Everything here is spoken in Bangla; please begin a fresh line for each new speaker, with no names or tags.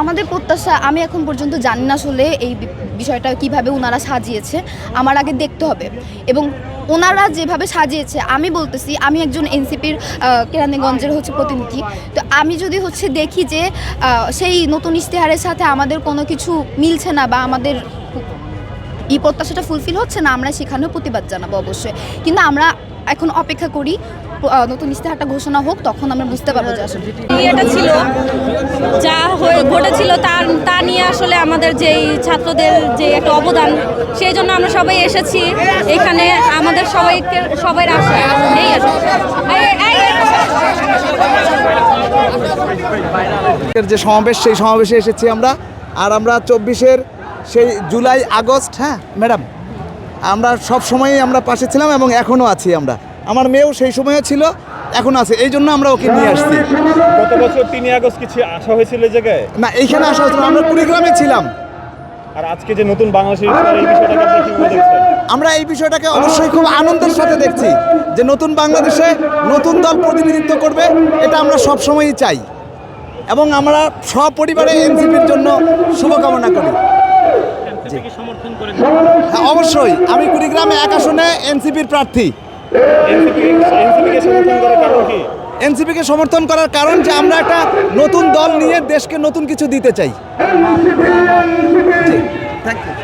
আমাদের প্রত্যাশা, আমি এখন পর্যন্ত জানি না আসলে এই বিষয়টা কীভাবে ওনারা সাজিয়েছে, আমার আগে দেখতে হবে। এবং ওনারা যেভাবে সাজিয়েছে, আমি বলতেছি, আমি একজন এনসিপির কেরানীগঞ্জের হচ্ছে প্রতিনিধি। তো আমি যদি হচ্ছে দেখি যে সেই নতুন ইশতেহারের সাথে আমাদের কোনো কিছু মিলছে না বা আমাদের এই প্রত্যাশাটা ফুলফিল হচ্ছে না, আমরা সেখানেও প্রতিবাদ জানাব অবশ্যই। কিন্তু আমরা এখন অপেক্ষা করি নতুন ইশতেহারটা ঘোষণা হোক, তখন আমরা বুঝতে পারব যে আসলে
ছিল, যা ঘটেছিল তার, তা নিয়ে আসলে আমাদের যেই ছাত্রদের যে একটা অবদান, সেই জন্য আমরা সবাই এসেছি এখানে। আমাদের সবাইকে সবাই আশা। এই
যে সমাবেশ, সেই সমাবেশে এসেছি আমরা। আর আমরা চব্বিশের সেই জুলাই, আগস্ট হ্যাঁ ম্যাডাম, আমরা সব সময়ই আমরা পাশে ছিলাম এবং এখনও আছি আমরা। আমার মেয়েও সেই সময়ও ছিল। এখনও আছে এই জন্য আমরা ওকে নিয়ে আসছি।
গত বছর তিনই আগস্ট কিছু আসা হয়েছিল এই জায়গায়?
না এইখানে আসা হচ্ছিল আমরা কুড়িগ্রামে ছিলাম।
আর আজকে যে নতুন বাংলাদেশের এই বিষয়টাকে আপনি কীভাবে দেখছেন
আমরা এই বিষয়টাকে অবশ্যই খুব আনন্দের সাথে দেখছি যে নতুন বাংলাদেশে নতুন দল প্রতিনিধিত্ব করবে এটা আমরা সব সময়ই চাই। এবং আমরা সপরিবারে এনসিপির জন্য শুভকামনা করি? হ্যাঁ অবশ্যই। আমি কুড়িগ্রামে এক আসনে এনসিপির প্রার্থী।
এনসিপিকে সমর্থন করার কারণ কি
এনসিপিকে সমর্থন করার কারণ যে আমরা একটা নতুন দল নিয়ে দেশকে নতুন কিছু দিতে চাই। Thank you